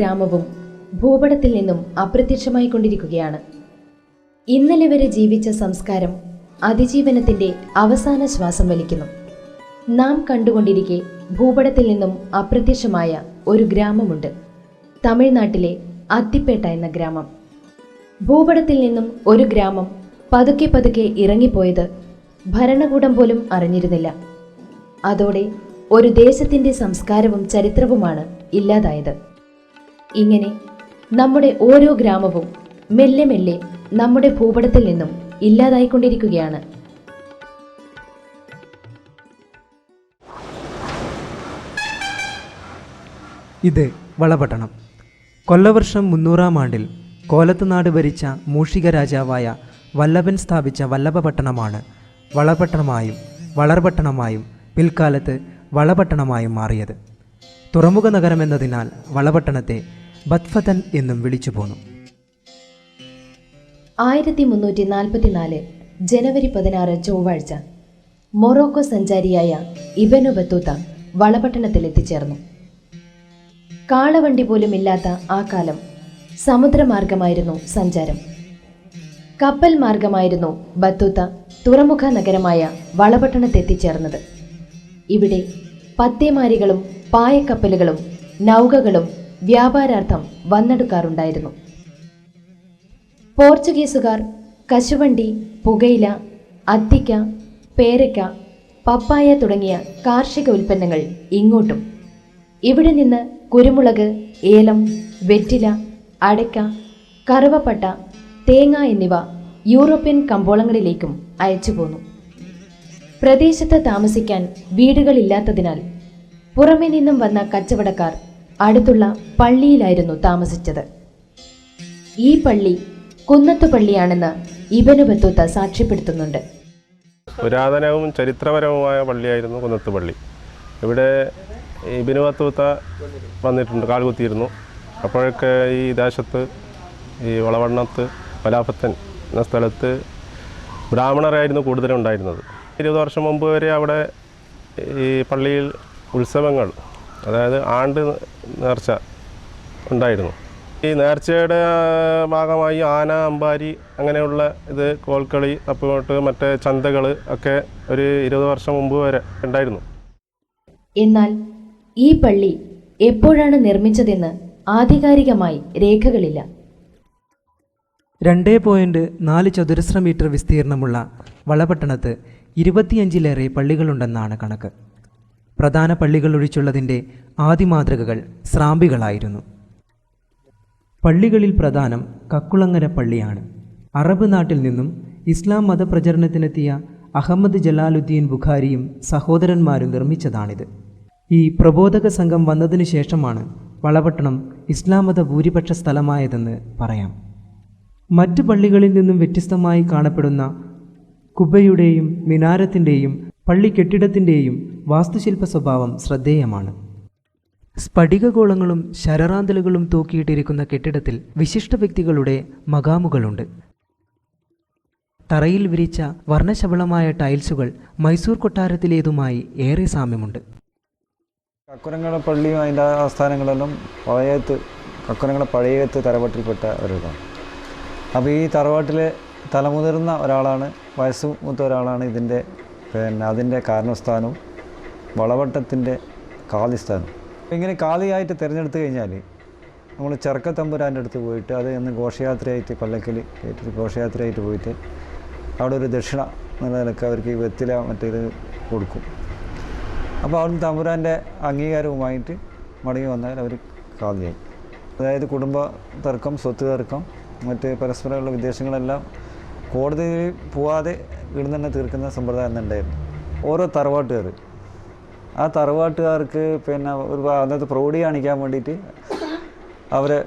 ഗ്രാമവും ഭൂപടത്തിൽ നിന്നും അപ്രത്യക്ഷമായി കൊണ്ടിരിക്കുകയാണ് ഇന്നലെ വരെ ജീവിച്ച സംസ്കാരം അതിജീവനത്തിന്റെ അവസാന ശ്വാസം വലിക്കുന്നു. നാം കണ്ടുകൊണ്ടിരിക്കെ ഭൂപടത്തിൽ നിന്നും അപ്രത്യക്ഷമായ ഒരു ഗ്രാമമുണ്ട്. തമിഴ്നാട്ടിലെ അത്തിപ്പേട്ട എന്ന ഗ്രാമം. ഭൂപടത്തിൽ നിന്നും ഒരു ഗ്രാമം പതുക്കെ പതുക്കെ ഇറങ്ങിപ്പോയത് ഭരണകൂടം പോലും അറിഞ്ഞിരുന്നില്ല. അതോടെ ഒരു ദേശത്തിന്റെ സംസ്കാരവും ചരിത്രവുമാണ് ഇല്ലാതായത്. ഇങ്ങനെ നമ്മുടെ ഓരോ ഗ്രാമവും മെല്ലെ മെല്ലെ നമ്മുടെ ഭൂപടത്തിൽ നിന്നും ഇല്ലാതായിക്കൊണ്ടിരിക്കുകയാണ്. ഇത് വളപട്ടണം. കൊല്ലവർഷം മുന്നൂറാം ആണ്ടിൽ കോലത്തുനാട് ഭരിച്ച മൂഷിക രാജാവായ വല്ലഭൻ സ്ഥാപിച്ച വല്ലഭപട്ടണമാണ് വളപട്ടണമായും വളർപട്ടണമായും പിൽക്കാലത്ത് വളപട്ടണമായും മാറിയത്. തുറമുഖ നഗരമെന്നതിനാൽ വളപട്ടണത്തെ ബത്ഫതൻ എന്നും വിളിച്ചു പോന്നു. ആയിരത്തി മുന്നൂറ്റി നാൽപ്പത്തിനാല് ജനുവരി പതിനാറ് ചൊവ്വാഴ്ച മൊറോക്കോ സഞ്ചാരിയായ ഇബനു ബത്തൂത്ത വളപട്ടണത്തിൽ എത്തിച്ചേർന്നു കാളവണ്ടി പോലും ഇല്ലാത്ത ആ കാലം സമുദ്രമാർഗമായിരുന്നു സഞ്ചാരം. കപ്പൽ മാർഗമായിരുന്നു ബത്തൂത്ത തുറമുഖ നഗരമായ വളപട്ടണത്തെത്തിച്ചേർന്നത്. ഇവിടെ പത്തേമാരികളും പായക്കപ്പലുകളും നൗകകളും വ്യാപാരാർത്ഥം വന്നെടുക്കാറുണ്ടായിരുന്നു. പോർച്ചുഗീസുകാർ കശുവണ്ടി പുകയില അത്തിക്ക പേരക്ക പപ്പായ തുടങ്ങിയ കാർഷിക ഉൽപ്പന്നങ്ങൾ ഇങ്ങോട്ടും. ഇവിടെ നിന്ന് കുരുമുളക് ഏലം വെറ്റില അടയ്ക്ക കറുവപ്പട്ട തേങ്ങ എന്നിവ യൂറോപ്യൻ കമ്പോളങ്ങളിലേക്കും അയച്ചു പോന്നു. പ്രദേശത്ത് താമസിക്കാൻ വീടുകളില്ലാത്തതിനാൽ പുറമെ നിന്നും വന്ന കച്ചവടക്കാർ അടുത്തുള്ള പള്ളിയിലായിരുന്നു താമസിച്ചത്. ഈ പള്ളി കുന്നത്തു പള്ളിയാണെന്ന് ഇബനു ബത്തൂത്ത സാക്ഷ്യപ്പെടുത്തുന്നുണ്ട്. പുരാതനവും ചരിത്രപരവുമായ പള്ളിയായിരുന്നു കുന്നത്ത് പള്ളി. ഇവിടെ ഇബിനു ബത്തൂത്ത വന്നിട്ടുണ്ട് കാൽകുത്തിയിരുന്നു. അപ്പോഴൊക്കെ ഈ ദേശത്ത് ഈ വളവണ്ണത്ത് പലാഫത്തൻ എന്ന സ്ഥലത്ത് ബ്രാഹ്മണരായിരുന്നു കൂടുതലും ഉണ്ടായിരുന്നത് ഇരുപത് വർഷം മുമ്പ് വരെ അവിടെ ഈ പള്ളിയിൽ ഉത്സവങ്ങൾ അതായത് ആണ്ട് നേർച്ച ഉണ്ടായിരുന്നു. ഈ നേർച്ചയുടെ ഭാഗമായി ആന അമ്പാരി അങ്ങനെയുള്ള ഇത് കോൽക്കളി തപ്പുകൊട്ട് മറ്റേ ചന്തകൾ ഒക്കെ ഒരു ഇരുപത് വർഷം മുമ്പ് വരെ ഉണ്ടായിരുന്നു. എന്നാൽ ഈ പള്ളി എപ്പോഴാണ് നിർമ്മിച്ചതെന്ന് ആധികാരികമായി രേഖകളില്ല. രണ്ടേ പോയിന്റ് നാല് ചതുരശ്ര മീറ്റർ വിസ്തീർണമുള്ള വളപട്ടണത്ത് ഇരുപത്തിയഞ്ചിലേറെ പള്ളികളുണ്ടെന്നാണ് കണക്ക്. പ്രധാന പള്ളികൾ ഒഴിച്ചുള്ളതിന്റെ ആദിമാതൃകകൾ സ്രാമ്പികളായിരുന്നു. പള്ളികളിൽ പ്രധാനം കക്കുളങ്ങര പള്ളിയാണ്. അറബ് നാട്ടിൽ നിന്നും ഇസ്ലാം മതപ്രചരണത്തിനെത്തിയ അഹമ്മദ് ജലാലുദ്ദീൻ ബുഖാരിയും സഹോദരന്മാരും നിർമ്മിച്ചതാണിത്. ഈ പ്രബോധക സംഘം വന്നതിനു ശേഷമാണ് വളപട്ടണം ഇസ്ലാം മത ഭൂരിപക്ഷ സ്ഥലമായതെന്ന് പറയാം. മറ്റ് പള്ളികളിൽ നിന്നും വ്യത്യസ്തമായി കാണപ്പെടുന്ന കുബയുടെയും മിനാരത്തിന്റെയും പള്ളി കെട്ടിടത്തിന്റെയും വാസ്തുശില്പ സ്വഭാവം ശ്രദ്ധേയമാണ്. സ്ഫടികഗോളങ്ങളും ശരറാന്തലുകളും തൂക്കിയിട്ടിരിക്കുന്ന കെട്ടിടത്തിൽ വിശിഷ്ട വ്യക്തികളുടെ മകാമുകളുണ്ട്. തറയിൽ വിരിച്ച വർണശബളമായ ടൈൽസുകൾ മൈസൂർ കൊട്ടാരത്തിലേതുമായി ഏറെ സാമ്യമുണ്ട്. കക്കുരങ്ങള പള്ളിയും അതിന്റെ ആസ്ഥാനങ്ങളെല്ലാം പഴയത്ത് കക്കുരങ്ങളെ പഴയത്ത് തറവാട്ടിൽപ്പെട്ട ഒരിതാണ് അപ്പോൾ ഈ തറവാട്ടിലെ തലമുതിർന്ന ഒരാളാണ് വയസ്സ് മൂത്ത ഒരാളാണ് ഇതിന്റെ പിന്നെ അതിന്റെ കാരണസ്ഥാനവും വളവട്ടത്തിന്റെ കാലിസ്ഥാനം. ഇങ്ങനെ കാലിയായിട്ട് തിരഞ്ഞെടുത്ത് കഴിഞ്ഞാൽ നമ്മൾ ചെറുക്കത്തമ്പുരാന്റെ അടുത്ത് പോയിട്ട് അത് ഇന്ന് ഘോഷയാത്രയായിട്ട് കൊല്ലക്കൽ കയറ്റിട്ട് ഘോഷയാത്രയായിട്ട് പോയിട്ട് അവിടെ ഒരു ദക്ഷിണ നിലയ്ക്ക് അവർക്ക് വെത്തില മറ്റേത് കൊടുക്കും. അപ്പോൾ അവിടുന്ന് തമ്പുരാന്റെ അംഗീകാരവുമായിട്ട് മടങ്ങി വന്നാൽ അവർ കാതിയായി അതായത് കുടുംബ തർക്കം സ്വത്ത് തർക്കം മറ്റ് പരസ്പരമുള്ള വിദേശങ്ങളെല്ലാം കോടതിയിൽ പോവാതെ ഇവിടെ തന്നെ തീർക്കുന്ന സമ്പ്രദായം ഉണ്ടായിരുന്നു. ഓരോ തറവാട്ടുകാർ. ആ തറവാട്ടുകാർക്ക് പിന്നെ ഒരു അന്നത്തെ പ്രൗഢി കാണിക്കാൻ വേണ്ടിയിട്ട് അവരെ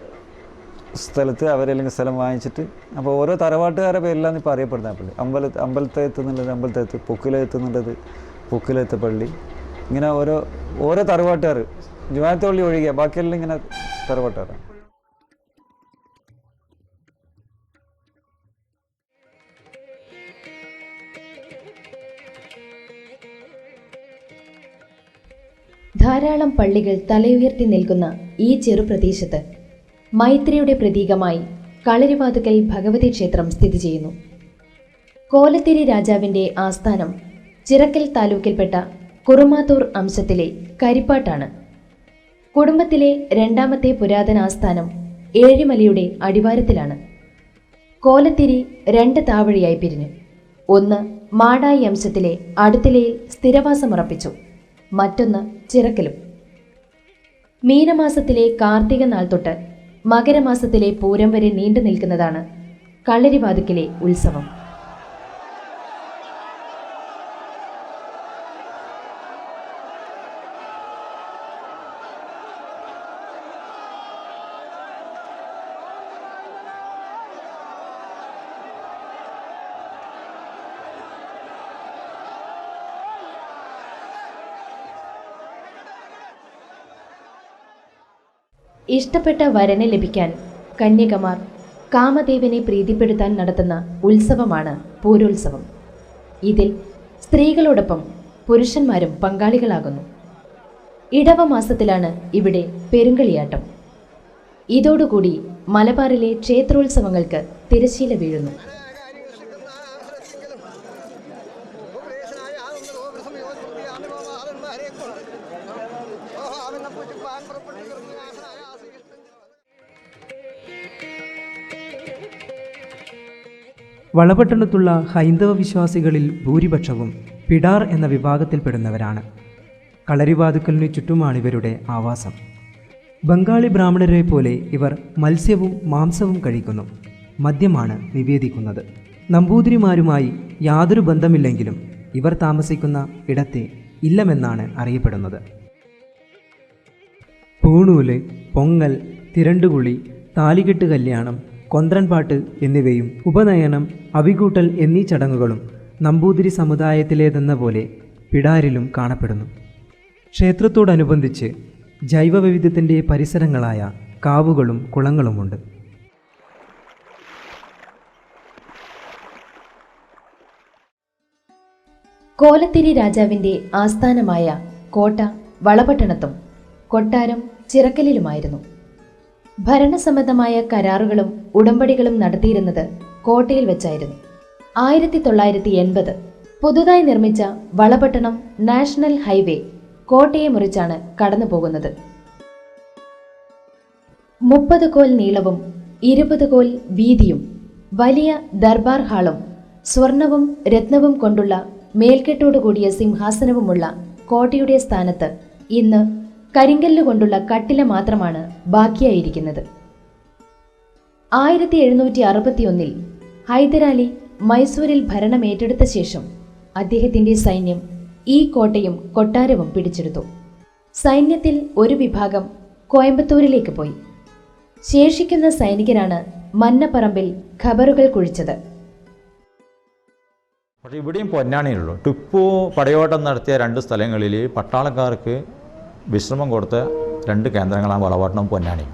സ്ഥലത്ത് അവരല്ലെങ്കിൽ സ്ഥലം വാങ്ങിച്ചിട്ട് അപ്പോൾ ഓരോ തറവാട്ടുകാരെ പേരിലാണ് ഇപ്പോൾ അറിയപ്പെടുന്ന പള്ളി അമ്പല അമ്പലത്തെ എത്തുന്നുള്ളത് അമ്പലത്തേത്ത് പൊക്കിലെത്ത് എന്നുള്ളത് പൊക്കിലെത്ത് പള്ളി. ഇങ്ങനെ ഓരോ ഓരോ തറവാട്ടുകാർ. ജുമാനത്തെ പള്ളി ഒഴികെ ബാക്കിയെല്ലാം ഇങ്ങനെ തറവാട്ടുകാരാണ്. ധാരാളം പള്ളികൾ തലയുയർത്തി നിൽക്കുന്ന ഈ ചെറുപ്രദേശത്ത് മൈത്രിയുടെ പ്രതീകമായി കളരിവാതുക്കൽ ഭഗവതി ക്ഷേത്രം സ്ഥിതി ചെയ്യുന്നു. കോലത്തിരി രാജാവിന്റെ ആസ്ഥാനം ചിറക്കൽ താലൂക്കിൽപ്പെട്ട കുറുമാത്തൂർ അംശത്തിലെ കരിപ്പാട്ടാണ്. കുടുംബത്തിലെ രണ്ടാമത്തെ പുരാതന ആസ്ഥാനം ഏഴിമലയുടെ അടിവാരത്തിലാണ്. കോലത്തിരി രണ്ട് താവഴിയായി പിരിഞ്ഞു. ഒന്ന് മാടായി അംശത്തിലെ അടുത്തിലയിൽ സ്ഥിരവാസമുറപ്പിച്ചു. മറ്റൊന്ന് ചിറക്കലും. മീനമാസത്തിലെ കാർത്തിക നാൾ തൊട്ട് മകരമാസത്തിലെ പൂരം വരെ നീണ്ടു നിൽക്കുന്നതാണ് കളരിവാതുക്കിലെ ഉത്സവം. ഇഷ്ടപ്പെട്ട വരനെ ലഭിക്കാൻ കന്യകമാർ കാമദേവനെ പ്രീതിപ്പെടുത്താൻ നടത്തുന്ന ഉത്സവമാണ് പൂരോത്സവം. ഇതിൽ സ്ത്രീകളോടൊപ്പം പുരുഷന്മാരും പങ്കാളികളാകുന്നു. ഇടവ മാസത്തിലാണ് ഇവിടെ പെരുങ്കളിയാട്ടം. ഇതോടുകൂടി മലബാറിലെ ക്ഷേത്രോത്സവങ്ങൾക്ക് തിരശീല വീഴുന്നു. വളപട്ടണത്തുള്ള ഹൈന്ദവ വിശ്വാസികളിൽ ഭൂരിപക്ഷവും പിടാർ എന്ന വിഭാഗത്തിൽപ്പെടുന്നവരാണ്. കളരിവാതുക്കലിനു ചുറ്റുമാണ് ഇവരുടെ ആവാസം. ബംഗാളി ബ്രാഹ്മണരെ പോലെ ഇവർ മത്സ്യവും മാംസവും കഴിക്കുന്നു മദ്യമാണ് നിവേദിക്കുന്നത്. നമ്പൂതിരിമാരുമായി യാതൊരു ബന്ധമില്ലെങ്കിലും ഇവർ താമസിക്കുന്ന ഇടത്തെ ഇല്ലമെന്നാണ് അറിയപ്പെടുന്നത്. പൂണൂൽ പൊങ്ങൽ തിരണ്ടുകുളി താലികെട്ട് കല്യാണം കൊന്ത്രൻപാട്ട് എന്നിവയും ഉപനയനം അവികൂട്ടൽ എന്നീ ചടങ്ങുകളും നമ്പൂതിരി സമുദായത്തിലേതെന്ന പോലെ പിടാരിലും കാണപ്പെടുന്നു. ക്ഷേത്രത്തോടനുബന്ധിച്ച് ജൈവവൈവിധ്യത്തിന്റെ പരിസരങ്ങളായ കാവുകളും കുളങ്ങളുമുണ്ട്. കോലത്തിരി രാജാവിന്റെ ആസ്ഥാനമായ കോട്ട വളപട്ടണത്തും കൊട്ടാരം ചിറക്കലിലുമായിരുന്നു. ഭരണസംബന്ധമായ കരാറുകളും ഉടമ്പടികളും നടത്തിയിരുന്നത് കോട്ടയിൽ വെച്ചായിരുന്നു. ആയിരത്തി തൊള്ളായിരത്തി എൺപത് പുതുതായി നിർമ്മിച്ച വളപട്ടണം നാഷണൽ ഹൈവേ കോട്ടയെ മുറിച്ചാണ് കടന്നു പോകുന്നത് മുപ്പത് കോൽ നീളവും ഇരുപത് കോൽ വീതിയും വലിയ ദർബാർ ഹാളും സ്വർണവും രത്നവും കൊണ്ടുള്ള മേൽക്കെട്ടോടുകൂടിയ സിംഹാസനവുമുള്ള കോട്ടയുടെ സ്ഥാനത്ത് ഇന്ന് കരിങ്കല്ല് കൊണ്ടുള്ള കട്ടില മാത്രമാണ് ബാക്കിയായിരിക്കുന്നത്. ആയിരത്തി എഴുന്നൂറ്റി അറുപത്തിയൊന്നിൽ ഹൈദരാലി മൈസൂരിൽ ഭരണം ഏറ്റെടുത്ത ശേഷം അദ്ദേഹത്തിന്റെ സൈന്യം ഈ കോട്ടയും കൊട്ടാരവും പിടിച്ചെടുത്തു. സൈന്യത്തിൽ ഒരു വിഭാഗം കോയമ്പത്തൂരിലേക്ക് പോയി. ശേഷിക്കുന്ന സൈനികരാണ് മന്നപ്പറമ്പിൽ ഖബറുകൾ കുഴിച്ചത്. പക്ഷേ ഇവിടെയും പൊന്നാണിയുള്ളൂ ടിപ്പു പടയോട്ടം നടത്തിയ രണ്ട് സ്ഥലങ്ങളിൽ പട്ടാളക്കാർക്ക് വിശ്രമം കൊടുത്ത രണ്ട് കേന്ദ്രങ്ങളാണ് വളവാട്ടണം പൊന്നാണി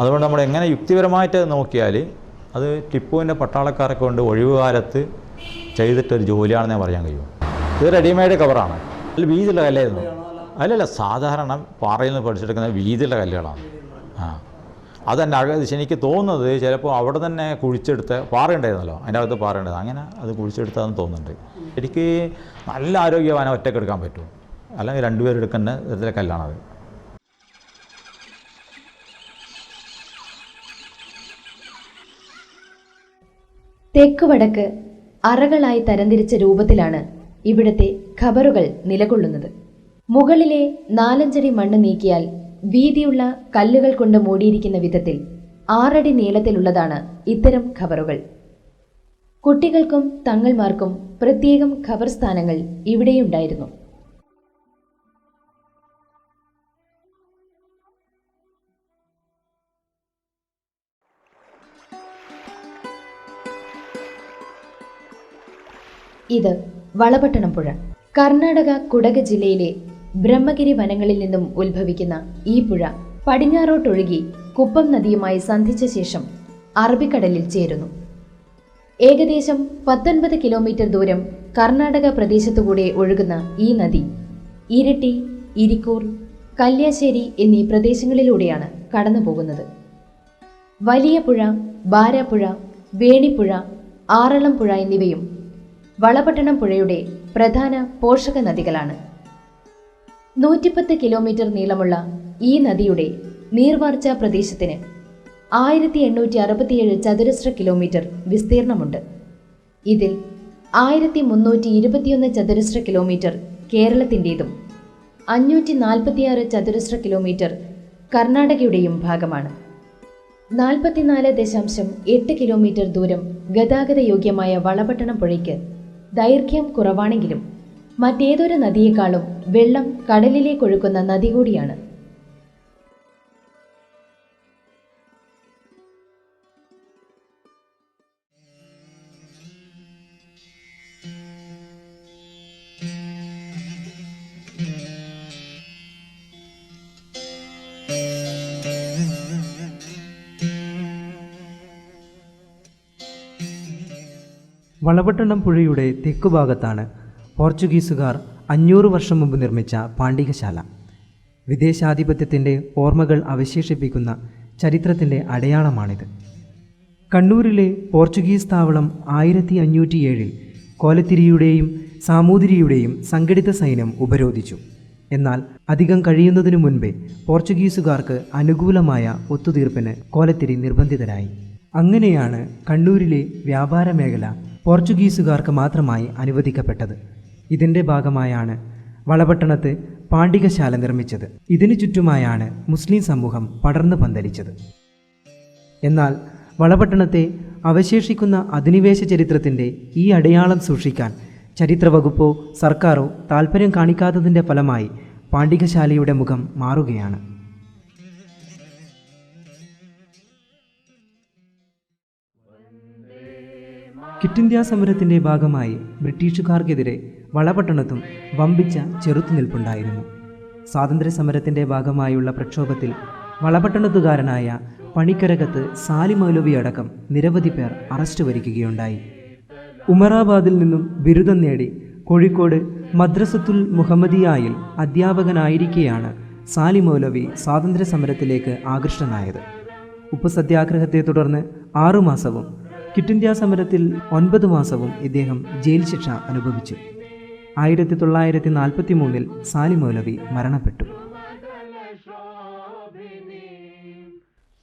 അതുകൊണ്ട് നമ്മൾ എങ്ങനെ യുക്തിപരമായിട്ട് നോക്കിയാൽ അത് ടിപ്പുവിന്റെ പട്ടാളക്കാരെ കൊണ്ട് ഒഴിവുകാലത്ത് ചെയ്തിട്ടൊരു ജോലിയാണെന്നേ പറയാൻ കഴിയും. ഇത് റെഡിമെയ്ഡ് കവറാണ്. അതിൽ വീതിയുള്ള കല്ലായിരുന്നു. അല്ലല്ല സാധാരണ പാറയിൽ നിന്ന് പഠിച്ചെടുക്കുന്ന വീതിയുള്ള കല്ലുകളാണ്. ആ. അത് തന്നെ അക എനിക്ക് തോന്നുന്നത് ചിലപ്പോൾ അവിടെ തന്നെ കുഴിച്ചെടുത്ത പാറയുണ്ടായിരുന്നല്ലോ. അതിന്റെ അകത്ത് പാറയുണ്ടായിരുന്നു. അങ്ങനെ അത് കുഴിച്ചെടുത്താന്ന് തോന്നുന്നുണ്ട്. എനിക്ക് നല്ല ആരോഗ്യവാനം ഒറ്റക്കെടുക്കാൻ പറ്റും. അല്ലെങ്കിൽ രണ്ടുപേരും എടുക്കുന്ന തരത്തിലെ കല്ലാണത് തെക്ക് വടക്ക് അറകളായി തരംതിരിച്ച രൂപത്തിലാണ് ഇവിടത്തെ ഖബറുകൾ നിലകൊള്ളുന്നത്. മുകളിലെ നാലഞ്ചടി മണ്ണ് നീക്കിയാൽ വീതിയുള്ള കല്ലുകൾ കൊണ്ട് മൂടിയിരിക്കുന്ന വിധത്തിൽ ആറടി നീളത്തിലുള്ളതാണ് ഇത്തരം ഖബറുകൾ. കുട്ടികൾക്കും തങ്ങൾമാർക്കും പ്രത്യേകം ഖബർ സ്ഥാനങ്ങൾ ഇവിടെയുണ്ടായിരുന്നു. ഇത് വളപട്ടണം പുഴ കർണാടക കുടക് ജില്ലയിലെ ബ്രഹ്മഗിരി വനങ്ങളിൽ നിന്നും ഉത്ഭവിക്കുന്ന ഈ പുഴ പടിഞ്ഞാറോട്ടൊഴുകി കുപ്പം നദിയുമായി സന്ധിച്ച ശേഷം അറബിക്കടലിൽ ചേരുന്നു. ഏകദേശം പത്തൊൻപത് കിലോമീറ്റർ ദൂരം കർണാടക പ്രദേശത്തുകൂടെ ഒഴുകുന്ന ഈ നദി ഇരിട്ടി ഇരിക്കൂർ കല്യാശ്ശേരി എന്നീ പ്രദേശങ്ങളിലൂടെയാണ് കടന്നുപോകുന്നത്. വലിയ പുഴ ബാരാപ്പുഴ വേണിപ്പുഴ ആറളം പുഴ എന്നിവയും വളപട്ടണം പുഴയുടെ പ്രധാന പോഷക നദികളാണ്. നൂറ്റിപ്പത്ത് കിലോമീറ്റർ നീളമുള്ള ഈ നദിയുടെ നീർവാർച്ച പ്രദേശത്തിന് ആയിരത്തി എണ്ണൂറ്റി അറുപത്തിയേഴ് ചതുരശ്ര കിലോമീറ്റർ വിസ്തീർണമുണ്ട്. ഇതിൽ ആയിരത്തി മുന്നൂറ്റി ഇരുപത്തിയൊന്ന് ചതുരശ്ര കിലോമീറ്റർ കേരളത്തിന്റെതും അഞ്ഞൂറ്റി നാൽപ്പത്തിയാറ് ചതുരശ്ര കിലോമീറ്റർ കർണാടകയുടെയും ഭാഗമാണ്. നാൽപ്പത്തിനാല് ദശാംശം എട്ട് കിലോമീറ്റർ ദൂരം ഗതാഗത യോഗ്യമായ വളപട്ടണം പുഴയ്ക്ക് ദൈർഘ്യം കുറവാണെങ്കിലും മറ്റേതൊരു നദിയേക്കാളും വെള്ളം കടലിലേക്കൊഴുക്കുന്ന നദി കൂടിയാണ്. വളപട്ടണം പുഴയുടെ തെക്കുഭാഗത്താണ് പോർച്ചുഗീസുകാർ അഞ്ഞൂറ് വർഷം മുമ്പ് നിർമ്മിച്ച പാണ്ഡികശാല. വിദേശാധിപത്യത്തിന്റെ ഓർമ്മകൾ അവശേഷിപ്പിക്കുന്ന ചരിത്രത്തിന്റെ അടയാളമാണിത്. കണ്ണൂരിലെ പോർച്ചുഗീസ് താവളം ആയിരത്തി അഞ്ഞൂറ്റിയേഴിൽ കോലത്തിരിയുടെയും സാമൂതിരിയുടെയും സംഘടിത സൈന്യം ഉപരോധിച്ചു. എന്നാൽ അധികം കഴിയുന്നതിനു മുൻപേ പോർച്ചുഗീസുകാർക്ക് അനുകൂലമായ ഒത്തുതീർപ്പിന് കോലത്തിരി നിർബന്ധിതരായി. അങ്ങനെയാണ് കണ്ണൂരിലെ വ്യാപാര മേഖല പോർച്ചുഗീസുകാർക്ക് മാത്രമായി അനുവദിക്കപ്പെട്ടത്. ഇതിന്റെ ഭാഗമായാണ് വളപട്ടണത്ത് പാണ്ഡികശാല നിർമ്മിച്ചത്. ഇതിനു ചുറ്റുമായാണ് മുസ്ലിം സമൂഹം പടർന്നു പന്തലിച്ചത്. എന്നാൽ വളപട്ടണത്തെ അവശേഷിക്കുന്ന അധിനിവേശ ചരിത്രത്തിന്റെ ഈ അടയാളം സൂക്ഷിക്കാൻ ചരിത്ര വകുപ്പോ സർക്കാരോ താൽപ്പര്യം കാണിക്കാത്തതിന്റെ ഫലമായി പാണ്ഡികശാലയുടെ മുഖം മാറുകയാണ്. ക്വിറ്റ് ഇന്ത്യ സമരത്തിന്റെ ഭാഗമായി ബ്രിട്ടീഷുകാർക്കെതിരെ വളപട്ടണത്തും വമ്പിച്ച ചെറുത്തുനിൽപ്പുണ്ടായിരുന്നു സ്വാതന്ത്ര്യ സമരത്തിന്റെ ഭാഗമായുള്ള പ്രക്ഷോഭത്തിൽ വളപട്ടണത്തുകാരനായ പണിക്കരകത്ത് സാലി മൗലവി അടക്കം നിരവധി പേർ അറസ്റ്റ് വരിക്കുകയുണ്ടായി. ഉമറാബാദിൽ നിന്നും ബിരുദം നേടി കോഴിക്കോട് മദ്രസത്തുൽ മുഹമ്മദിയായിൽ അധ്യാപകനായിരിക്കെയാണ് സാലി മൗലവി സ്വാതന്ത്ര്യ സമരത്തിലേക്ക് ആകൃഷ്ടനായത്. ഉപ്പുസത്യാഗ്രഹത്തെ തുടർന്ന് ആറുമാസവും ക്വിറ്റ് ഇന്ത്യ സമരത്തിൽ ഒൻപത് മാസവും ഇദ്ദേഹം ജയിൽ ശിക്ഷ അനുഭവിച്ചു. ആയിരത്തി തൊള്ളായിരത്തി നാൽപ്പത്തി മൂന്നിൽ സാലി മൗലവി മരണപ്പെട്ടു.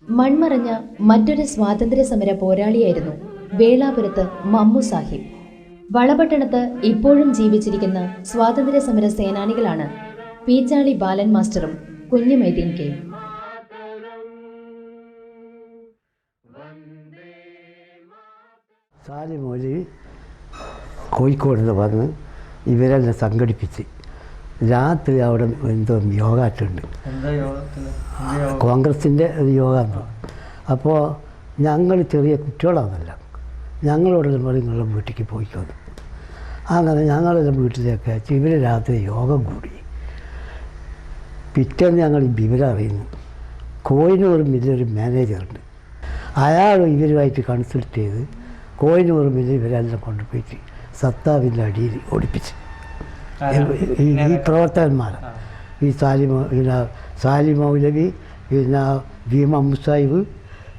മൺമറഞ്ഞ മറ്റൊരു സ്വാതന്ത്ര്യ സമര പോരാളിയായിരുന്നു വേളാപുരത്ത് മമ്മു സാഹിബ്. വളപട്ടണത്ത് ഇപ്പോഴും ജീവിച്ചിരിക്കുന്ന സ്വാതന്ത്ര്യ സമര സേനാനികളാണ് പീച്ചാളി ബാലൻ മാസ്റ്ററും കുഞ്ഞുമൈദീൻ കെയും സാലി മൗലവി കോഴിക്കോട് നിന്ന് വന്ന് ഇവരെല്ലാം സംഘടിപ്പിച്ച് രാത്രി അവിടെ എന്തോ യോഗാറ്റുണ്ട്. കോൺഗ്രസിന്റെ ഒരു യോഗ അപ്പോൾ ഞങ്ങൾ ചെറിയ കുട്ടികളാണല്ല ഞങ്ങളോടെല്ലാം പറയും നിങ്ങളുടെ വീട്ടിലേക്ക് പോയിക്കോന്നു. അങ്ങനെ ഞങ്ങളെല്ലാം വീട്ടിലേക്ക് അയച്ചു ഇവർ രാത്രി യോഗം കൂടി. പിറ്റേന്ന് ഞങ്ങൾ വിവരം അറിയുന്നു. കോയിനൂർ മില്ലൊരു മാനേജറുണ്ട്. അയാൾ ഇവരുമായിട്ട് കൺസൾട്ട് ചെയ്ത് കോയിനൂർ മില്ല് ഇവരെല്ലാം കൊണ്ടുപോയിട്ട് സത്താവിന്റെ അടിയിൽ ഓടിപ്പിച്ച്. ഈ ഈ പ്രവർത്തകന്മാരാണ് ഈ സാലിമ പിന്നെ സാലി മൗലവി പിന്നെ ഭീമ മുസാഹിബ്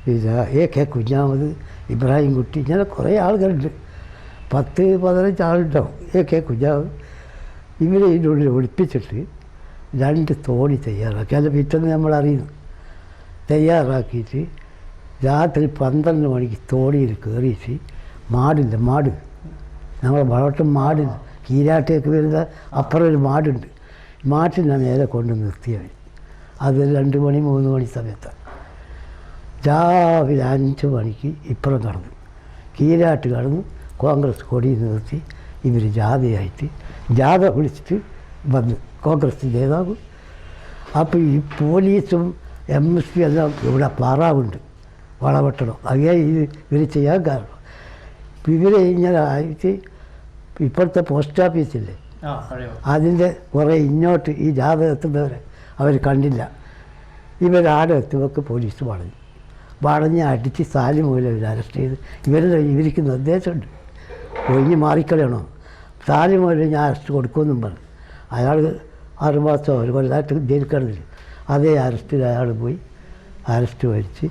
പിന്നെ എ കെ കുഞ്ഞാമത് ഇബ്രാഹിം കുട്ടി ഇങ്ങനെ കുറേ ആളുകളുണ്ട്. പത്ത് പതിനഞ്ച് ആളുണ്ടാവും. A K Kunhammad. ഇവരെ ഇതിന്റെ ഉള്ളിൽ ഒളിപ്പിച്ചിട്ട് രണ്ട് തോണി തയ്യാറാക്കി. അല്ല പിറ്റേന്ന് നമ്മളറിയുന്നു. തയ്യാറാക്കിയിട്ട് രാത്രി പന്ത്രണ്ട് മണിക്ക് തോടിയിൽ കയറിയിട്ട് മാടില്ല മാട്? നമ്മളെ വളർത്തും മാടില്ല കീരാട്ടേക്ക് വരുന്ന അപ്പുറം ഒരു മാടുണ്ട്. മാട്ടിന്റെ നേരെ കൊണ്ട് നിർത്തിയത് അത് രണ്ട് മണി മൂന്ന് മണി സമയത്താണ്. രാവിലെ അഞ്ച് മണിക്ക് ഇപ്പുറം കടന്നു കീരാട്ട് കടന്നു കോൺഗ്രസ് കൊടി നിർത്തി. ഇവർ ജാഥയായിട്ട് ജാഥ വിളിച്ചിട്ട് വന്ന് കോൺഗ്രസ് നേതാവ്. അപ്പോൾ ഈ പോലീസും എം എസ് പി എല്ലാം ഇവിടെ പാറാവുണ്ട്. വളവെട്ടണം അങ്ങനെ ഇത് ഇവർ ചെയ്യാൻ കാരണം. ഇവർ ഇങ്ങനെ ആയിട്ട് ഇപ്പോഴത്തെ പോസ്റ്റ് ഓഫീസില്ലേ അതിന്റെ കുറേ ഇങ്ങോട്ട് ഈ ജാഥ എത്തുന്നവരെ അവർ കണ്ടില്ല. ഇവരാടെ എത്തുമ്പോൾ പോലീസ് വളഞ്ഞു. വളഞ്ഞ് അടിച്ച് സാലി മൂലം ഇവർ അറസ്റ്റ് ചെയ്ത് ഇവരുടെ ഇവർക്ക് നിർദ്ദേശമുണ്ട് ഒഴിഞ്ഞ് മാറിക്കളയണോ? സാലി മൂലം ഞാൻ അറസ്റ്റ് കൊടുക്കുമെന്നും പറഞ്ഞു. അയാൾ ആറുമാസം ഒരു കൊല്ലമായിട്ട് ജയിലിക്കടന്നില്ല അതേ അറസ്റ്റിൽ അയാൾ പോയി അറസ്റ്റ് മേടിച്ച്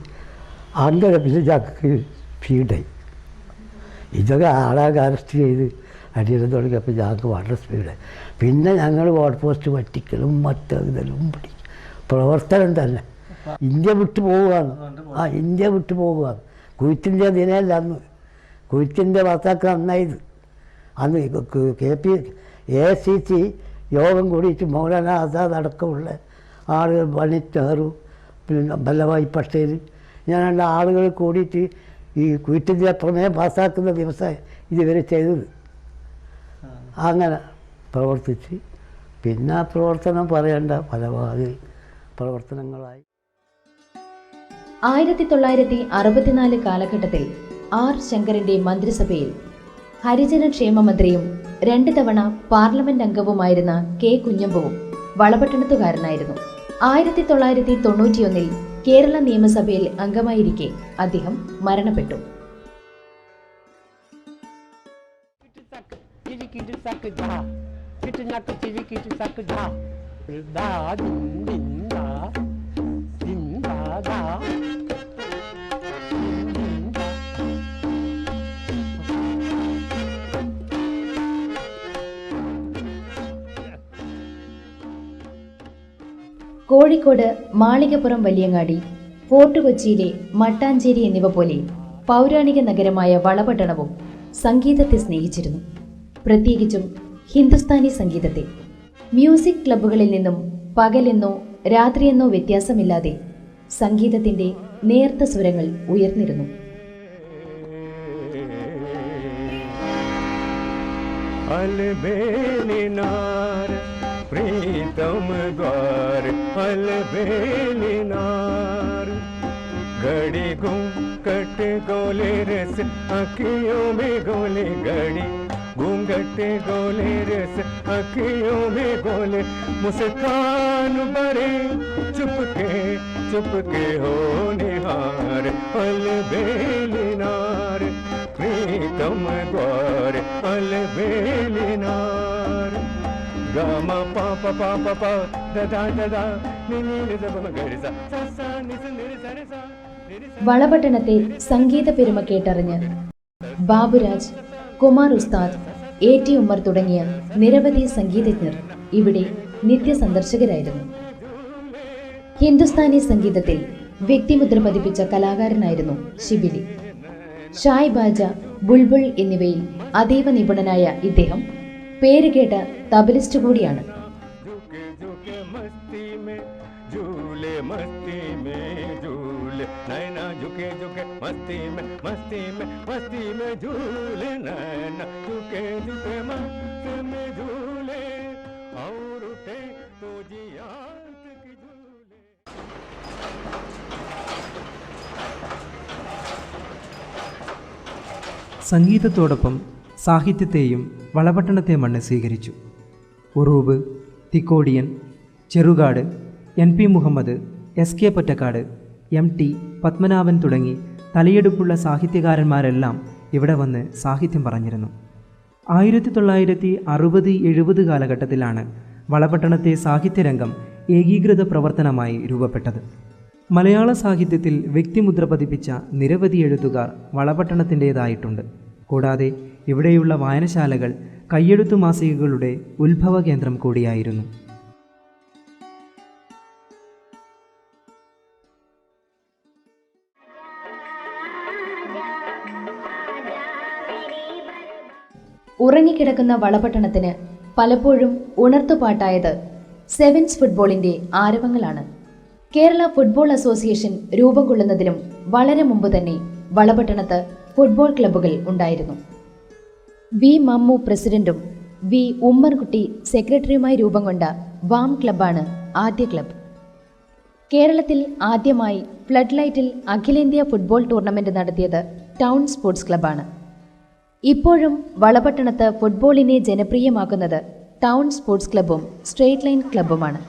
അങ്ങനെ പിന്നെ ഞങ്ങൾക്ക് ഫീഡായി. ഇതൊക്കെ ആളാകെ അറസ്റ്റ് ചെയ്ത് അടിയിലും തുടങ്ങിയപ്പോൾ ഞങ്ങൾക്ക് വളരെ സ്പീഡായി. പിന്നെ ഞങ്ങൾ വോട്ട് പോസ്റ്റ് പറ്റിക്കലും മറ്റതിലും പിടി. പ്രവർത്തനം തന്നെ. ഇന്ത്യ വിട്ടു പോവുകയാണ്. ആ ഇന്ത്യ വിട്ടു പോവുകയാണ്. കുയിത്തിന്റെ ദിനമല്ല അന്ന്. കുയിത്തിന്റെ വാർത്താക്ക് നന്നായത് അന്ന് K P A C C യോഗം കൂടിയിട്ട് മൗലാന ആസാദ് അടക്കമുള്ള ആളുകൾ പണി നെഹ്റു പിന്നെ വല്ലഭായ് പട്ടേൽ ഞാൻ രണ്ട് ആളുകൾ കൂടിയിട്ട് ഈ കുയിറ്റിന്റെ പ്രമേയം പാസ്സാക്കുന്ന ദിവസം ഇതുവരെ ചെയ്തത്. അങ്ങനെ പ്രവർത്തിച്ച് പിന്നെ ആ പ്രവർത്തനം പറയേണ്ട പലവാതി പ്രവർത്തനങ്ങളായി. ആയിരത്തി തൊള്ളായിരത്തി അറുപത്തിനാല് കാലഘട്ടത്തിൽ ആർ ശങ്കറിന്റെ മന്ത്രിസഭയിൽ ഹരിജന ക്ഷേമ മന്ത്രിയും രണ്ട് തവണ പാർലമെന്റ് അംഗവുമായിരുന്ന കെ കുഞ്ഞമ്പുവും വളപട്ടണത്തുകാരനായിരുന്നു. ആയിരത്തി തൊള്ളായിരത്തി തൊണ്ണൂറ്റിയൊന്നിൽ കേരള നിയമസഭയിൽ അംഗമായിരിക്കെ അദ്ദേഹം മരണപ്പെട്ടു Kiri കോഴിക്കോട് മാളികപ്പുറം വലിയങ്ങാടി ഫോർട്ട് കൊച്ചിയിലെ മട്ടാഞ്ചേരി എന്നിവ പോലെ പൗരാണിക നഗരമായ വളപട്ടണവും സംഗീതത്തെ സ്നേഹിച്ചിരുന്നു. പ്രത്യേകിച്ചും ഹിന്ദുസ്ഥാനി സംഗീതത്തെ. മ്യൂസിക് ക്ലബ്ബുകളിൽ നിന്നും പകലെന്നോ രാത്രിയെന്നോ വ്യത്യാസമില്ലാതെ സംഗീതത്തിന്റെ നേർത്ത സ്വരങ്ങൾ ഉയർന്നിരുന്നു. അൽബേലിനാർ प्रीतम द्वार अलबेलिनार घड़ी घूम कट गोले रस, अखियों में गोले, घड़ी घूंघट गोले रस, अखियों में गोले। मुस्कान बरे चुपके चुपके हो निहार अलबेलिनार प्रीतम द्वार अलबेलिनार గమ పాప పాప ప దదా దదా വളപട്ടണത്തെ സംഗീത പെരുമ കേട്ടറിഞ്ഞ് ബാബുരാജ് കുമാർ ഉസ്താദ് എ ടി ഉമ്മർ തുടങ്ങിയ നിരവധി സംഗീതജ്ഞർ ഇവിടെ നിത്യസന്ദർശകരായിരുന്നു. ഹിന്ദുസ്ഥാനി സംഗീതത്തിൽ വ്യക്തിമുദ്ര പതിപ്പിച്ച കലാകാരനായിരുന്നു ശിബിലി. ഷായ് ബാജ ബുൾബുൾ എന്നിവയിൽ അതീവ നിപുണനായ ഇദ്ദേഹം പേര് കേട്ട തബലിസ്റ്റ് കൂടിയാണ്. സംഗീതത്തോടൊപ്പം സാഹിത്യത്തെയും വളപട്ടണത്തെ മണ്ണ് സ്വീകരിച്ചു. Uroob Thikkodiyan Cherukad N P Muhammad S K Pottekkatt M T Padmanabhan തുടങ്ങി തലയെടുപ്പുള്ള സാഹിത്യകാരന്മാരെല്ലാം ഇവിടെ വന്ന് സാഹിത്യം പറഞ്ഞിരുന്നു. ആയിരത്തി തൊള്ളായിരത്തി അറുപത് എഴുപത് കാലഘട്ടത്തിലാണ് വളപട്ടണത്തെ സാഹിത്യരംഗം ഏകീകൃത പ്രവർത്തനമായി രൂപപ്പെട്ടത്. മലയാള സാഹിത്യത്തിൽ വ്യക്തിമുദ്ര പതിപ്പിച്ച നിരവധി എഴുത്തുകാർ വളപട്ടണത്തിന്റേതായിട്ടുണ്ട്. കൂടാതെ ഇവിടെയുള്ള വായനശാലകൾ കയ്യെഴുത്തു മാസികകളുടെ ഉത്ഭവ കേന്ദ്രം കൂടിയായിരുന്നു. ഉറങ്ങിക്കിടക്കുന്ന വളപട്ടണത്തിന് പലപ്പോഴും ഉണർത്തുപാട്ടായത് സെവൻസ് ഫുട്ബോളിന്റെ ആരവങ്ങളാണ്. കേരള ഫുട്ബോൾ അസോസിയേഷൻ രൂപം കൊള്ളുന്നതിനും വളരെ മുമ്പ് തന്നെ വളപട്ടണത്ത് ഫുട്ബോൾ ക്ലബ്ബുകൾ ഉണ്ടായിരുന്നു. വി മമ്മു പ്രസിഡന്റും വി ഉമ്മർകുട്ടി സെക്രട്ടറിയുമായി രൂപം കൊണ്ട വാം ക്ലബാണ് ആദ്യ ക്ലബ്. കേരളത്തിൽ ആദ്യമായി ഫ്ലഡ് ലൈറ്റിൽ അഖിലേന്ത്യാ ഫുട്ബോൾ ടൂർണമെന്റ് നടത്തിയത് ടൗൺ സ്പോർട്സ് ക്ലബാണ് ഇപ്പോഴും വളപട്ടണത്ത് ഫുട്ബോളിനെ ജനപ്രിയമാക്കുന്നത് ടൗൺ സ്പോർട്സ് ക്ലബ്ബും സ്ട്രേറ്റ് ലൈൻ ക്ലബ്ബുമാണ്.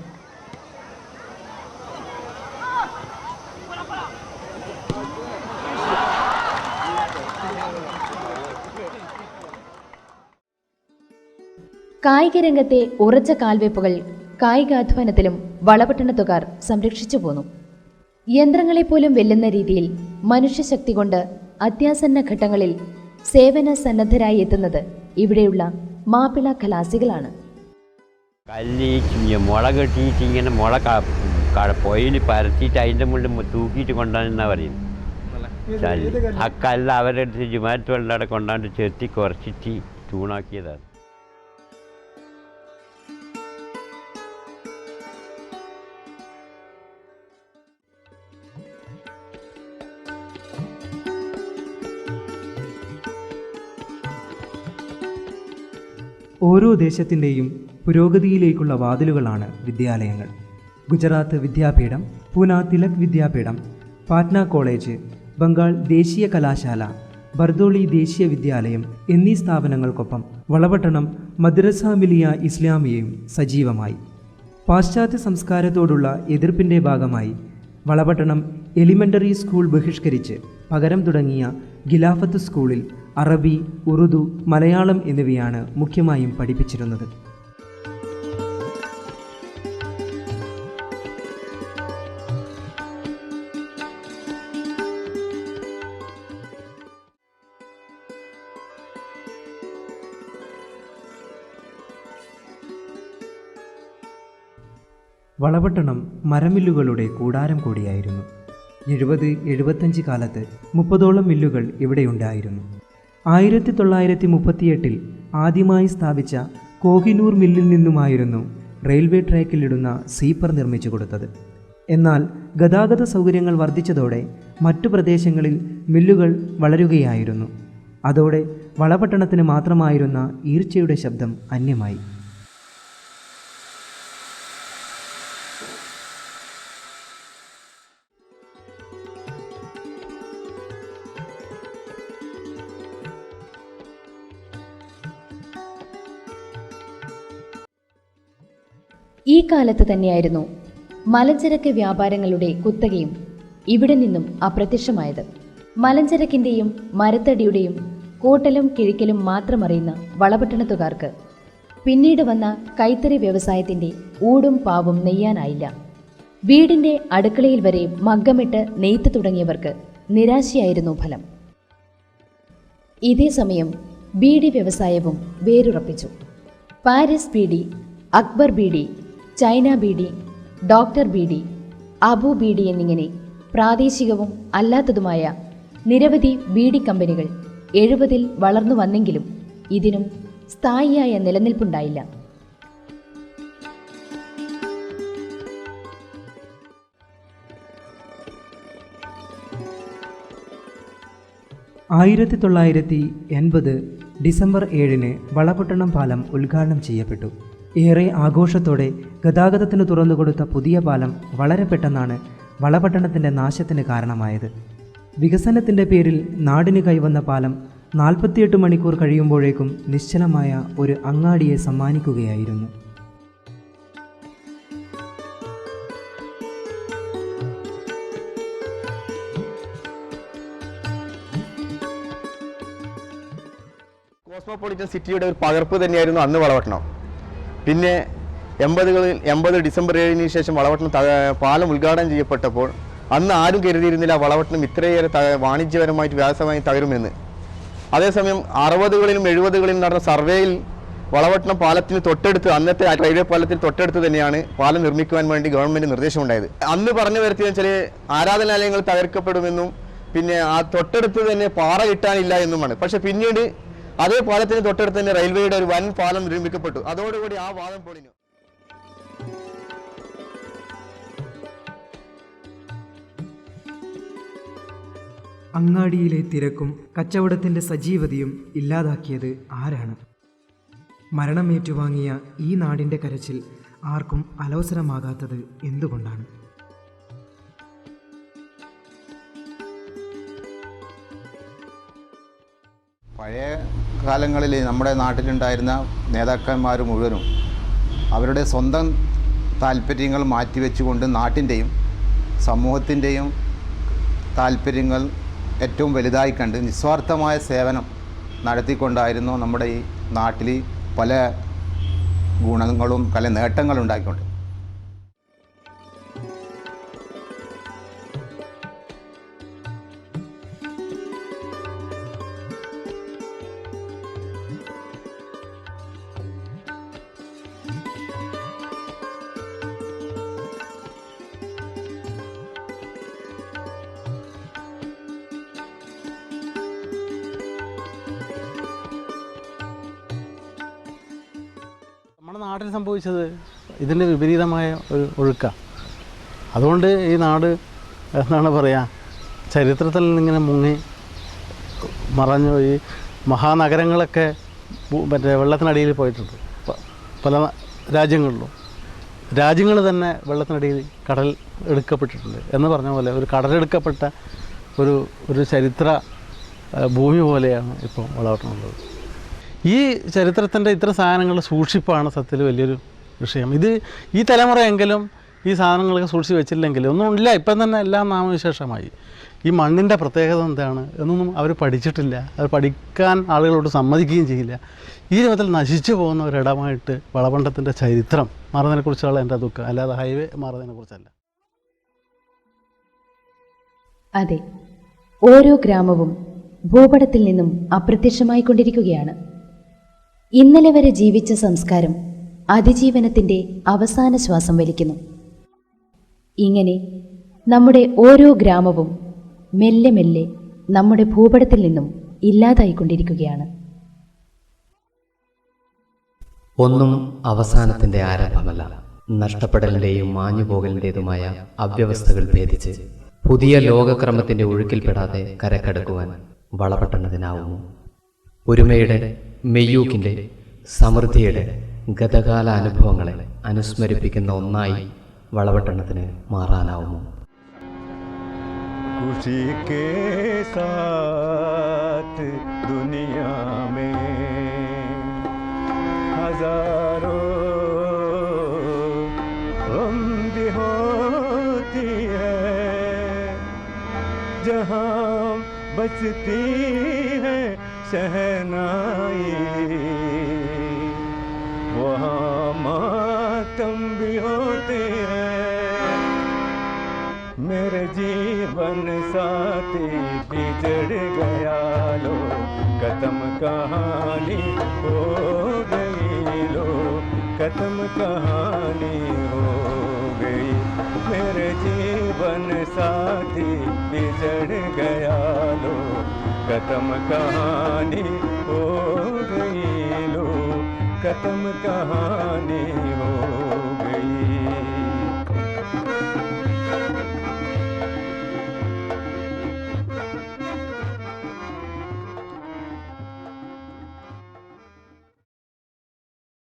കായിക രംഗത്തെ ഉറച്ച കാൽവെപ്പുകൾ കായികാധ്വാനത്തിലും വളപട്ടണത്തുകാർ സംരക്ഷിച്ചു പോന്നു. യന്ത്രങ്ങളെപ്പോലും വെല്ലുന്ന രീതിയിൽ മനുഷ്യശക്തി കൊണ്ട് അത്യാസന്ന ഘട്ടങ്ങളിൽ സേവന സന്നദ്ധരായി എത്തുന്നത് ഇവിടെയുള്ള മാപ്പിള കലാസികളാണ്. കല്ല് ഈ ചി- മുള കെട്ടിയിട്ട് ഇങ്ങനെ മുള പുഴയിൽ പരത്തിയിട്ട് അതിന്റെ മുകളിൽ തൂക്കിയിട്ട് കൊണ്ടാണെന്നാ പറയുന്നത് കല്ല്? ആ കല്ല് അവരുടെ അടുത്ത് ജുമാറ്റ് വെള്ളം കൊണ്ടാണ്ട് ചെത്തി കുറച്ചിട്ട് തൂണാക്കിയതാണ്. ഓരോ ദേശത്തിന്റെയും പുരോഗതിയിലേക്കുള്ള വാതിലുകളാണ് വിദ്യാലയങ്ങൾ. ഗുജറാത്ത് വിദ്യാപീഠം പൂന തിലക് വിദ്യാപീഠം പാറ്റ്ന കോളേജ് ബംഗാൾ ദേശീയ കലാശാല ബർദോളി ദേശീയ വിദ്യാലയം എന്നീ സ്ഥാപനങ്ങൾക്കൊപ്പം വളപട്ടണം മദ്രസ മിലിയ ഇസ്ലാമിയയും സജീവമായി. പാശ്ചാത്യ സംസ്കാരത്തോടുള്ള എതിർപ്പിന്റെ ഭാഗമായി വളപട്ടണം എലിമെന്ററി സ്കൂൾ ബഹിഷ്കരിച്ച് പകരം തുടങ്ങിയ ഖിലാഫത്ത് സ്കൂളിൽ അറബി ഉറുദു മലയാളം എന്നിവയാണ് മുഖ്യമായും പഠിപ്പിച്ചിരുന്നത്. വളപട്ടണം മരമില്ലുകളുടെ കൂടാരം കൂടിയായിരുന്നു. എഴുപത് എഴുപത്തഞ്ച് കാലത്ത് മുപ്പതോളം മില്ലുകൾ ഇവിടെയുണ്ടായിരുന്നു ആയിരത്തി തൊള്ളായിരത്തി മുപ്പത്തിയെട്ടിൽ ആദ്യമായി സ്ഥാപിച്ച കോഹിനൂർ മില്ലിൽ നിന്നുമായിരുന്നു റെയിൽവേ ട്രാക്കിലിടുന്ന സീപ്പർ നിർമ്മിച്ചു കൊടുത്തത്. എന്നാൽ ഗതാഗത സൗകര്യങ്ങൾ വർദ്ധിച്ചതോടെ മറ്റു പ്രദേശങ്ങളിൽ മില്ലുകൾ വളരുകയായിരുന്നു. അതോടെ വളപട്ടണത്തിന് മാത്രമായിരുന്ന ഈർച്ചയുടെ ശബ്ദം അന്യമായി. ഈ കാലത്ത് തന്നെയായിരുന്നു മലഞ്ചരക്ക് വ്യാപാരങ്ങളുടെ കുത്തകയും ഇവിടെ നിന്നും അപ്രത്യക്ഷമായത്. മലഞ്ചരക്കിന്റെയും മരത്തടിയുടെയും കൂട്ടലും കിഴിക്കലും മാത്രമറിയുന്ന വളപട്ടണത്തുകാർക്ക് പിന്നീട് വന്ന കൈത്തറി വ്യവസായത്തിന്റെ ഊടും പാവും നെയ്യാനായില്ല. വീടിന്റെ അടുക്കളയിൽ വരെ മഗ്ഗമിട്ട് നെയ്ത്ത് തുടങ്ങിയവർക്ക് നിരാശയായിരുന്നു ഫലം. ഇതേ സമയം ബീഡി വ്യവസായവും വേരുറപ്പിച്ചു. Paris beedi Akbar beedi China B D doctor B D Abu B D എന്നിങ്ങനെ പ്രാദേശികവും അല്ലാത്തതുമായ നിരവധി ബി ഡി കമ്പനികൾ എഴുപതിൽ വളർന്നു വന്നെങ്കിലും ഇതിനും സ്ഥായിയായ നിലനിൽപ്പുണ്ടായില്ല. ആയിരത്തി തൊള്ളായിരത്തി എൺപത് ഡിസംബർ ഏഴിന് വളപട്ടണം പാലം ഉദ്ഘാടനം ചെയ്യപ്പെട്ടു. ഏറെ ആഘോഷത്തോടെ ഗതാഗതത്തിന് തുറന്നു കൊടുത്ത പുതിയ പാലം വളരെ പെട്ടെന്നാണ് വളപട്ടണത്തിന്റെ നാശത്തിന് കാരണമായത്. വികസനത്തിന്റെ പേരിൽ നാടിന് കൈവന്ന പാലം നാൽപ്പത്തിയെട്ട് മണിക്കൂർ കഴിയുമ്പോഴേക്കും നിശ്ചലമായ ഒരു അങ്ങാടിയെ സമ്മാനിക്കുകയായിരുന്നു. കോസ്മോപൊളിറ്റൻ സിറ്റിയുടെ ഒരു പകർപ്പ് തന്നെയായിരുന്നു അന്ന് വളവട്ടണം പിന്നെ എൺപതുകളിൽ എൺപത് ഡിസംബർ ഏഴിന് ശേഷം വളവട്ടണം പാലം ഉദ്ഘാടനം ചെയ്യപ്പെട്ടപ്പോൾ അന്ന് ആരും കരുതിയിരുന്നില്ല വളവട്ടണം ഇത്രയേറെ വാണിജ്യപരമായിട്ട് വ്യാസമായി തകരുമെന്ന്. അതേസമയം അറുപതുകളിലും എഴുപതുകളിലും നടന്ന സർവേയിൽ വളവട്ടണം പാലത്തിന് തൊട്ടടുത്ത് അന്നത്തെ റെയിൽവേ പാലത്തിന് തൊട്ടടുത്ത് തന്നെയാണ് പാലം നിർമ്മിക്കുവാൻ വേണ്ടി ഗവൺമെന്റ് നിർദ്ദേശമുണ്ടായത്. അന്ന് പറഞ്ഞു വരുത്തിയെന്ന് വെച്ചാൽ ആരാധനാലയങ്ങൾ തകർക്കപ്പെടുമെന്നും പിന്നെ ആ തൊട്ടടുത്ത് തന്നെ പാറ കിട്ടാനില്ല എന്നുമാണ്. പക്ഷെ പിന്നീട് അതേ പാലത്തിന് തൊട്ടടുത്ത് തന്നെ റെയിൽവേയുടെ ഒരു വൻ പാലം നിർമ്മിക്കപ്പെട്ടു. അതോടുകൂടി ആ വാദം പൊളിഞ്ഞു. അങ്ങാടിയിലെ തിരക്കും കച്ചവടത്തിന്റെ സജീവതയും ഇല്ലാതാക്കിയത് ആരാണ്? മരണമേറ്റുവാങ്ങിയ ഈ നാടിന്റെ കരച്ചിൽ ആർക്കും അലോസരമാകാത്തത് എന്തുകൊണ്ടാണ്? പഴയ കാലങ്ങളിൽ നമ്മുടെ നാട്ടിലുണ്ടായിരുന്ന നേതാക്കന്മാർ മുഴുവനും അവരുടെ സ്വന്തം താല്പര്യങ്ങൾ മാറ്റിവെച്ചുകൊണ്ട് നാട്ടിന്റെയും സമൂഹത്തിന്റെയും താല്പര്യങ്ങൾ ഏറ്റവും വലുതായി കണ്ട് നിസ്വാർത്ഥമായ സേവനം നടത്തിക്കൊണ്ടായിരുന്നു നമ്മുടെ ഈ നാട്ടിൽ പല ഗുണങ്ങളും പല നേട്ടങ്ങളും ഉണ്ടാക്കിക്കൊണ്ട് ഇതിന്റെ വിപരീതമായ ഒരു ഒഴുക്കാണ് അതുകൊണ്ട് ഈ നാട് എന്താണ് പറയുക ചരിത്രത്തിൽ നിന്നിങ്ങനെ മുങ്ങി മറഞ്ഞു ഈ മഹാനഗരങ്ങളൊക്കെ മറ്റേ വെള്ളത്തിനടിയിൽ പോയിട്ടുണ്ട്. പല രാജ്യങ്ങളിലും. രാജ്യങ്ങൾ തന്നെ വെള്ളത്തിനടിയിൽ കടൽ എടുക്കപ്പെട്ടിട്ടുണ്ട്. എന്ന് പറഞ്ഞ പോലെ ഒരു കടലെടുക്കപ്പെട്ട ഒരു ഒരു ചരിത്ര ഭൂമി പോലെയാണ് ഇപ്പോൾ വളർന്നുള്ളത്. ഈ ചരിത്രത്തിന്റെ ഇത്ര സാധനങ്ങൾ സൂക്ഷിപ്പാണ് സത്യത്തിൽ വലിയൊരു വിഷയം ഇത് ഈ തലമുറയെങ്കിലും ഈ സാധനങ്ങളൊക്കെ സൂക്ഷിച്ച് വെച്ചില്ലെങ്കിൽ ഒന്നും ഇല്ല. ഇപ്പം തന്നെ എല്ലാം നാമവിശേഷമായി. ഈ മണ്ണിന്റെ പ്രത്യേകത എന്താണ് എന്നൊന്നും അവർ പഠിച്ചിട്ടില്ല. അവർ പഠിക്കാൻ ആളുകളോട് സമ്മതിക്കുകയും ചെയ്യില്ല. ഈ രൂപത്തിൽ നശിച്ചു പോകുന്ന ഒരിടമായിട്ട് വളപണ്ടത്തിന്റെ ചരിത്രം മാറുന്നതിനെക്കുറിച്ചുള്ള എന്റെ ദുഃഖം. അല്ലാതെ ഹൈവേ മാറുന്നതിനെക്കുറിച്ചല്ല. അതെ. ഓരോ ഗ്രാമവും ഭൂപടത്തിൽ നിന്നും അപ്രത്യക്ഷമായിക്കൊണ്ടിരിക്കുകയാണ്. ഇന്നലെ വരെ ജീവിച്ച സംസ്കാരം അതിജീവനത്തിന്റെ അവസാന ശ്വാസം വലിക്കുന്നു. ഇങ്ങനെ നമ്മുടെ ഓരോ ഗ്രാമവും മെല്ലെ മെല്ലെ നമ്മുടെ ഭൂപടത്തിൽ നിന്നും ഇല്ലാതായിക്കൊണ്ടിരിക്കുകയാണ്. ഒന്നും അവസാനത്തിന്റെ ആരംഭമല്ല. നഷ്ടപ്പെടലിന്റെയും മാഞ്ഞുപോകലിന്റെതുമായ അവ്യവസ്ഥകൾ ഭേദിച്ച് പുതിയ ലോകക്രമത്തിന്റെ ഒഴുക്കിൽപ്പെടാതെ കരക്കടക്കുവാൻ വളപെട്ടെന്നതിനാവുന്നു ഒരുമയുടെ മെയ്യൂക്കിന്റെ സമൃദ്ധിയുടെ ഗതകാല അനുഭവങ്ങളെ അനുസ്മരിപ്പിക്കുന്ന ഒന്നായി വളവട്ടെണ്ണത്തിന് മാറാനാവുമോ खुशी के साथ दुनिया में हजारों गम भी होती है जहाँ बचती है शहनाई वहाँ मातम भी होते हैं। मेरे जीवन साथी बिछड़ गया लो। खत्म कहानी हो गई लो। खत्म कहानी हो गई। मेरे जीवन साथी बिछड़ गया लो। खत्म कहानी हो गई खत्म कहानी हो।